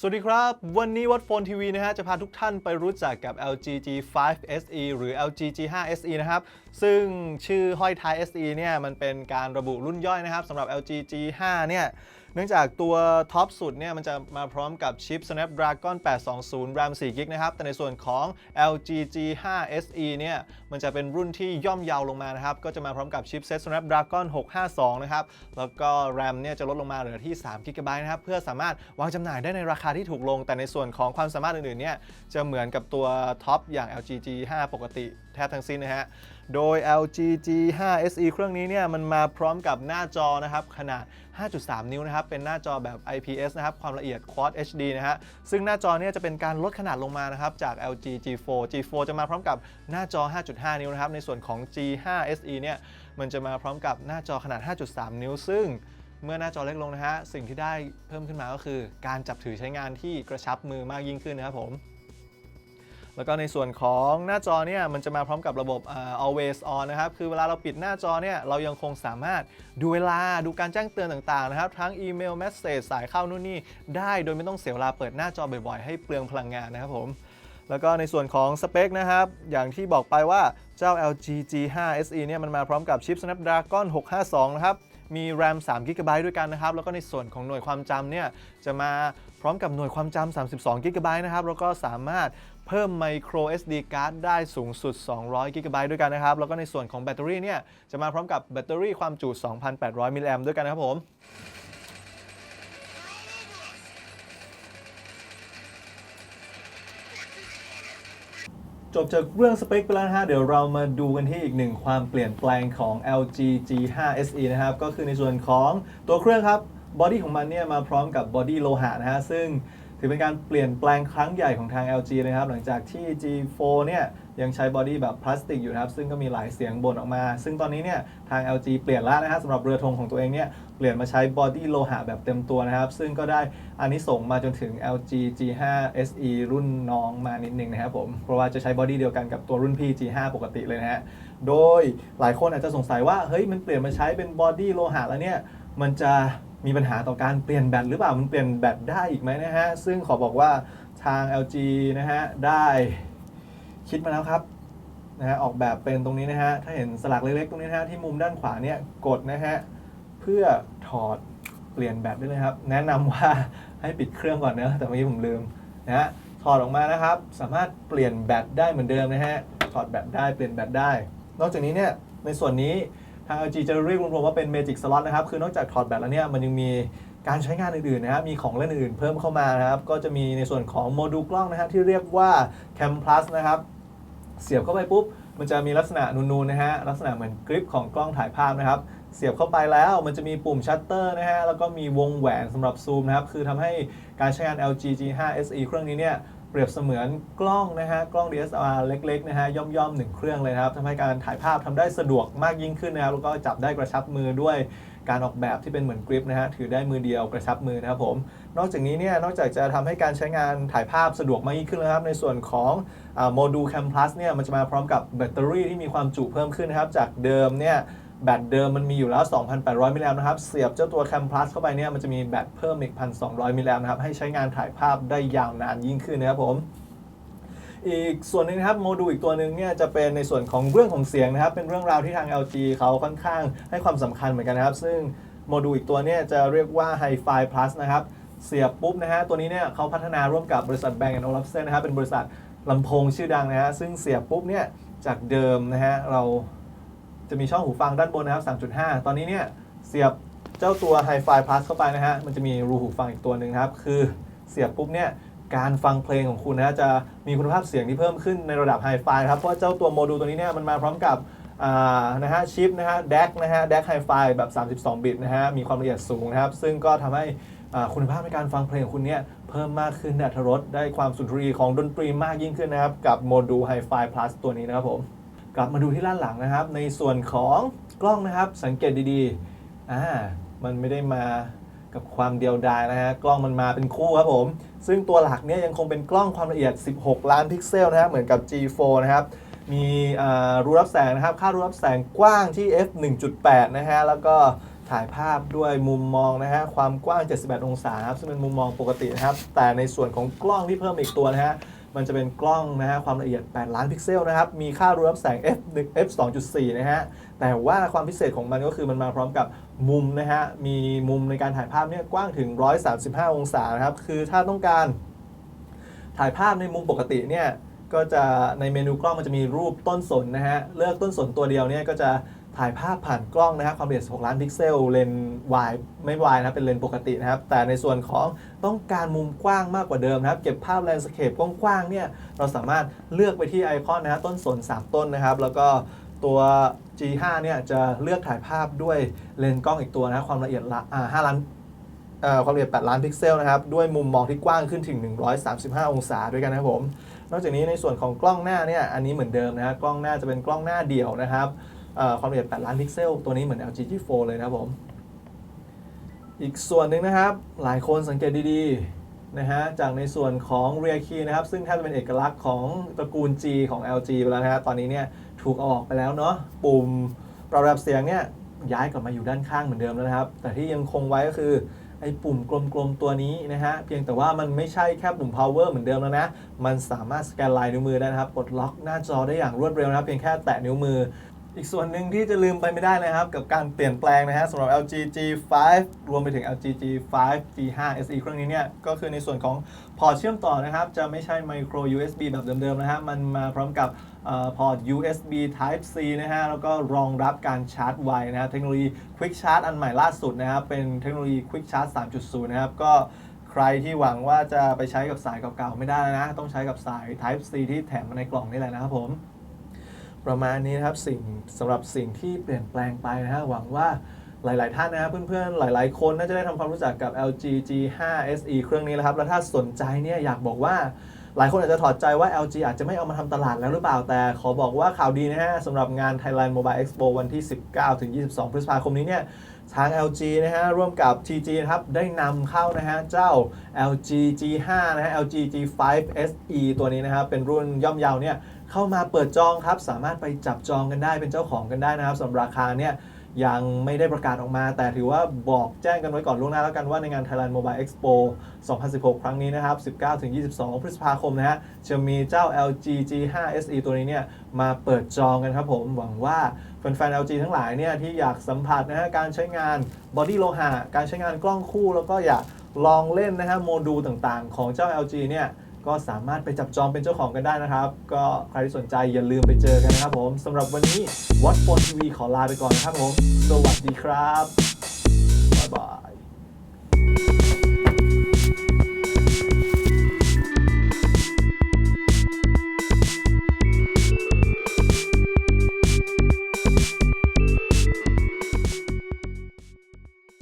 สวัสดีครับ วันนี้วัดโฟนทีวีนะฮะจะพาทุกท่านไปรู้จักกับ LG G5 SE หรือ LG G5 SE นะครับ ซึ่งชื่อห้อยท้าย SE เนี่ยมันเป็นการระบุรุ่นย่อยนะครับสำหรับ LG G5 เนี่ยเนื่องจากตัวท็อปสุดเนี่ยมันจะมาพร้อมกับชิป Snapdragon 820 RAM 4 g b นะครับ แต่ในส่วนของ LG G5 SE เนี่ยมันจะเป็นรุ่นที่ย่อมเยาวลงมานะครับ ก็จะมาพร้อมกับชิปเซ็ต Snapdragon 652 นะครับ แล้วก็ RAM เนี่ยจะลดลงมาเหลือที่ 3 g b นะครับ เพื่อสามารถวางจำหน่ายได้ในราคาที่ถูกลง แต่ในส่วนของความสามารถอื่นๆเนี่ยจะเหมือนกับตัวท็อปอย่าง LG G5 ปกติแทบทั้งสิ้นนะฮะ โดย LG G5 SE เครื่องนี้เนี่ยมันมาพร้อมกับหน้าจอนะครับขนาด 5.3 นิ้วนะครับ เป็นหน้าจอแบบ IPS นะครับ ความละเอียด Quad HD นะฮะ ซึ่งหน้าจอเนี่ยจะเป็นการลดขนาดลงมานะครับ จาก LG G4 G4 จะมาพร้อมกับหน้าจอ 5.5 นิ้วนะครับ ในส่วนของ G5 SE เนี่ยมันจะมาพร้อมกับหน้าจอขนาด 5.3 นิ้ว ซึ่ง เมื่อหน้าจอเล็กลงนะฮะ สิ่งที่ได้เพิ่มขึ้นมาก็คือ การจับถือใช้งานที่กระชับมือมากยิ่งขึ้นนะครับผม แล้วก็ในส่วนของหน้าจอเนี่ยมันจะมาพร้อมกับระบบ always on นะครับ คือเวลาเราปิดหน้าจอเนี่ยเรายังคงสามารถดูเวลาดูการแจ้งเตือนต่างๆนะครับ ทั้งอีเมลเมสเซจสายเข้านู่นนี่ได้โดยไม่ต้องเสียเวลาเปิดหน้าจอบ่อยๆ ให้เปลืองพลังงานนะครับผมแล้วก็ในส่วนของสเปคนะครับ อย่างที่บอกไปว่าเจ้า LG G5 SE เนี่ยมันมาพร้อมกับชิป Snapdragon 652 นะครับ มี RAM 3 g b ด้วยกันนะครับ แล้วก็ในส่วนของหน่วยความจำเนี่ยจะมาพร้อมกับหน่วยความจำ32 g b นะครับ แล้วก็สามารถเพิ่ม micro SD card ได้สูงสุด 200 g b ด้วยกันนะครับ แล้วก็ในส่วนของแบตเตอรี่เนี่ยจะมาพร้อมกับแบตเตอรี่ความจุ 2,800มิลลิแอมด้วยกันนะครับผม จบจากเรื่องสเปคไปแล้วนะฮะ เดี๋ยวเรามาดูกันที่อีกหนึ่งความเปลี่ยนแปลงของ LG G5 SE นะครับ ก็คือในส่วนของตัวเครื่องครับ บอดี้ของมันเนี่ยมาพร้อมกับบอดี้โลหะนะฮะ ซึ่ง ถือเป็นการเปลี่ยนแปลงครั้งใหญ่ของทาง LG นะครับ หลังจากที่ G4 เนี่ยยังใช้บอดี้แบบพลาสติกอยู่นะครับ ซึ่งก็มีหลายเสียงบ่นออกมา ซึ่งตอนนี้เนี่ยทาง LG เปลี่ยนแล้วนะฮะสำหรับเรือธงของตัวเองเนี่ยเปลี่ยนมาใช้บอดี้โลหะแบบเต็มตัวนะครับ ซึ่งก็ได้อานิสงส์มาจนถึง LG G5 SE รุ่นน้องมานิดนึงนะครับผม เพราะว่าจะใช้บอดี้เดียวกันกับตัวรุ่นพี่ G5 ปกติเลยนะฮะ โดยหลายคนอาจจะสงสัยว่าเฮ้ยมันเปลี่ยนมาใช้เป็นบอดี้โลหะแล้วเนี่ยมันจะ มีปัญหาต่อการเปลี่ยนแบตหรือเปล่ามันเปลี่ยนแบตได้อีกไหมนะฮะ ซึ่งขอบอกว่าทาง LG นะฮะ ได้คิดมาแล้วครับนะฮะออกแบบเป็นตรงนี้นะฮะ ถ้าเห็นสลักเล็กๆตรงนี้นะฮะ ที่มุมด้านขวาเนี่ยกดนะฮะ เพื่อถอดเปลี่ยนแบตได้เลยครับ แนะนำว่าให้ปิดเครื่องก่อนนะแต่เมื่อกี้ผมลืมนะฮะถอดออกมานะครับ สามารถเปลี่ยนแบตได้เหมือนเดิมนะฮะถอดแบตได้เปลี่ยนแบตได้ นอกจากนี้เนี่ยในส่วนนี้ ทาง LG จะเรียกรวมๆว่าเป็น Magic Slot นะครับ คือนอกจากถอดแบตแล้วเนี่ยมันยังมีการใช้งานอื่นๆนะครับ มีของเล่นอื่นเพิ่มเข้ามานะครับ ก็จะมีในส่วนของโมดูลกล้องนะฮะที่เรียกว่า Cam Plus นะครับ เสียบเข้าไปปุ๊บ มันจะมีลักษณะนูนๆนะฮะ ลักษณะเหมือนกริปของกล้องถ่ายภาพนะครับ เสียบเข้าไปแล้วมันจะมีปุ่มชัตเตอร์นะฮะ แล้วก็มีวงแหวนสำหรับซูมนะครับ คือทำให้การใช้งาน LG G5 SE เครื่องนี้เนี่ย เปรียบเสมือนกล้องนะฮะกล้อง DSLR เล็กๆนะฮะย่อมๆหนึ่งเครื่องเลยครับทำให้การถ่ายภาพทำได้สะดวกมากยิ่งขึ้นนะครับแล้วก็จับได้กระชับมือด้วยการออกแบบที่เป็นเหมือนกริปนะฮะถือได้มือเดียวกระชับมือนะครับผมนอกจากนี้เนี่ยนอกจากจะทำให้การใช้งานถ่ายภาพสะดวกมากยิ่งขึ้นแล้วครับในส่วนของโมดูล Cam Plus เนี่ยมันจะมาพร้อมกับแบตเตอรี่ที่มีความจุเพิ่มขึ้นนะครับจากเดิมเนี่ย แบตเดิมมันมีอยู่แล้ว 2,800 มิลลิแอมนะครับ เสียบเจ้าตัว Cam Plus เข้าไปเนี่ย มันจะมีแบตเพิ่มอีก 1,200 มิลลิแอมนะครับ ให้ใช้งานถ่ายภาพได้ยาวนานยิ่งขึ้นนะครับผม อีกส่วนนึงนะครับ โมดูลอีกตัวหนึ่งเนี่ย จะเป็นในส่วนของเรื่องของเสียงนะครับ เป็นเรื่องราวที่ทาง LG เขาค่อนข้างให้ความสำคัญเหมือนกันนะครับ ซึ่งโมดูลอีกตัวเนี่ยจะเรียกว่า Hi-Fi Plus นะครับ เสียบปุ๊บนะฮะ ตัวนี้เนี่ยเขาพัฒนาร่วมกับบริษัท Bang Olufsen นะครับ เป็นบริษัทลำโพงชื่อดังนะฮะ ซึ่งเสียบปุ๊บเนี่ยจากเดิมนะฮะเรา จะมีช่องหูฟังด้านบนนะครับ 3.5 ตอนนี้เนี่ยเสียบเจ้าตัว Hi-Fi Plus เข้าไปนะฮะ มันจะมีรูหูฟังอีกตัวหนึ่งครับ คือเสียบปุ๊บเนี่ยการฟังเพลงของคุณนะฮะจะมีคุณภาพเสียงที่เพิ่มขึ้นในระดับ Hi-Fi ครับ เพราะเจ้าตัวโมดูลตัวนี้เนี่ยมันมาพร้อมกับนะฮะชิปนะฮะ DAC นะฮะ DAC Hi-Fi แบบ 32 บิตนะฮะมีความละเอียดสูงนะครับ ซึ่งก็ทำให้คุณภาพในการฟังเพลงของคุณเนี่ยเพิ่มมากขึ้นได้อรรถรสได้ความสุนทรีของดนตรีมากยิ่งขึ้นนะครับ กับโมดูล Hi-Fi Plus ตัวนี้นะครับผม กลับมาดูที่ด้านหลังนะครับ ในส่วนของกล้องนะครับสังเกตดีๆอ่ามันไม่ได้มากับความเดียวดายนะฮะกล้องมันมาเป็นคู่ครับผม ซึ่งตัวหลักเนี่ยยังคงเป็นกล้องความละเอียด 16 ล้านพิกเซลนะครับเหมือนกับ G4 นะครับมีรูรับแสงนะครับ ค่ารูรับแสงกว้างที่ f 1.8 นะฮะ แล้วก็ถ่ายภาพด้วยมุมมองนะฮะ ความกว้าง 78 องศาครับ ซึ่งเป็นมุมมองปกตินะครับ แต่ในส่วนของกล้องที่เพิ่มอีกตัวนะฮะ มันจะเป็นกล้องนะฮะความละเอียด 8 ล้านพิกเซลนะครับ มีค่ารูรับแสง f 1 f 2.4 นะฮะ แต่ว่าความพิเศษของมันก็คือมันมาพร้อมกับมุมนะฮะ มีมุมในการถ่ายภาพเนี่ยกว้างถึง 135 องศานะครับ คือถ้าต้องการถ่ายภาพในมุมปกติเนี่ย ก็จะในเมนูกล้องมันจะมีรูปต้นสนนะฮะ เลือกต้นสนตัวเดียวเนี่ยก็จะ ถ่ายภาพผ่านกล้องนะฮะความละเอียด 16 ล้านพิกเซล เลนส์วายไม่วายนะครับเป็นเลนส์ปกตินะครับ แต่ในส่วนของต้องการมุมกว้างมากกว่าเดิมนะครับ เก็บภาพแลนด์สเคปกว้างๆเนี่ย เราสามารถเลือกไปที่ไอคอนนะฮะต้นสน 3 ต้นนะครับ แล้วก็ตัว G5 เนี่ยจะเลือกถ่ายภาพด้วยเลนส์กล้องอีกตัวนะความละเอียดละ5ล้านความละเอียด 8 ล้านพิกเซลนะครับ ด้วยมุมมองที่กว้างขึ้นถึง 135 องศาด้วยกันนะครับผม นอกจากนี้ในส่วนของกล้องหน้าเนี่ย อันนี้เหมือนเดิมนะฮะกล้องหน้าจะเป็นกล้องหน้าเดี่ยวนะครับ ความละเอียด 8 ล้านพิกเซล ตัวนี้เหมือน LG G4 เลยนะครับผม อีกส่วนหนึ่งนะครับ หลายคนสังเกตดีๆ นะฮะ จากในส่วนของ Rear Key นะครับ ซึ่งแทบจะเป็นเอกลักษณ์ของตระกูล G ของ LG ไปแล้วนะฮะ ตอนนี้เนี่ยถูกเอาออกไปแล้วเนาะ ปุ่มปรับระดับเสียงเนี่ยย้ายกลับมาอยู่ด้านข้างเหมือนเดิมแล้วนะครับ แต่ที่ยังคงไว้ก็คือไอ้ปุ่มกลมๆตัวนี้นะฮะ เพียงแต่ว่ามันไม่ใช่แค่ปุ่ม power เหมือนเดิมแล้วนะ มันสามารถสแกนลายนิ้วมือได้นะครับ ปลดล็อกหน้าจอได้อย่างรวดเร็วนะครับ เพียงแค่แตะนิ้วมือ อีกส่วนหนึ่งที่จะลืมไปไม่ได้นะครับ กับการเปลี่ยนแปลงนะฮะสำหรับ LG G5 รวมไปถึง LG G5 G5 SE เครื่องนี้เนี่ย ก็คือในส่วนของพอร์ตเชื่อมต่อนะครับ จะไม่ใช่ micro USB แบบเดิมๆนะฮะมันมาพร้อมกับอพอร์ต USB Type C นะฮะ แล้วก็รองรับการชาร์จไวนะฮะเทคโนโลยี Quick Charge อันใหม่ล่าสุดนะครับ เป็นเทคโนโลยี Quick Charge 3.0 นะครับก็ใครที่หวังว่าจะไปใช้กับสายเก่าๆไม่ได้นะ ต้องใช้กับสาย Type C ที่แถมมาในกล่องนี่แหละนะครับผม ประมาณนี้นะครับสิ่งสำหรับสิ่งที่เปลี่ยนแปลงไปนะฮะหวังว่าหลาย ๆ ท่านนะครับเพื่อน ๆ หลาย ๆ คนน่าจะได้ทำความรู้จักกับ LG G5 SE เครื่องนี้แล้วครับ แล้วถ้าสนใจเนี่ยอยากบอกว่าหลายคนอาจจะถอดใจว่า LG อาจจะไม่เอามาทำตลาดแล้วหรือเปล่า แต่ขอบอกว่าข่าวดีนะฮะสำหรับงาน Thailand Mobile Expo วันที่ 19 ถึง 22 พฤษภาคมนี้เนี่ยทาง LG นะฮะร่วมกับ TG นะครับ ได้นำเข้านะฮะเจ้า LG G5 นะฮะ LG G5 SE ตัวนี้นะครับเป็นรุ่นย่อมเยาวเนี่ย เข้ามาเปิดจองครับ สามารถไปจับจองกันได้เป็นเจ้าของกันได้นะครับสำหรับราคาเนี่ยยังไม่ได้ประกาศออกมา แต่ถือว่าบอกแจ้งกันไว้ก่อนล่วงหน้าแล้วกันว่าในงาน Thailand Mobile Expo 2016 ครั้งนี้นะครับ 19-22 พฤษภาคมนะฮะ จะมีเจ้า LG G5 SE ตัวนี้เนี่ย มาเปิดจองกันครับผม หวังว่าแฟนๆ LG ทั้งหลายเนี่ย ที่อยากสัมผัสนะฮะ การใช้งานบอดี้โลหะ การใช้งานกล้องคู่ แล้วก็อยากลองเล่นนะฮะโมดูลต่างๆ ของเจ้า LG เนี่ย ก็สามารถไปจับจองเป็นเจ้าของกันได้นะครับ ก็ใครที่สนใจอย่าลืมไปเจอกันนะครับผมสำหรับวันนี้วัดฟอนทีวีขอลาไปก่อนนะครับผม สวัสดีครับ บ๊ายบาย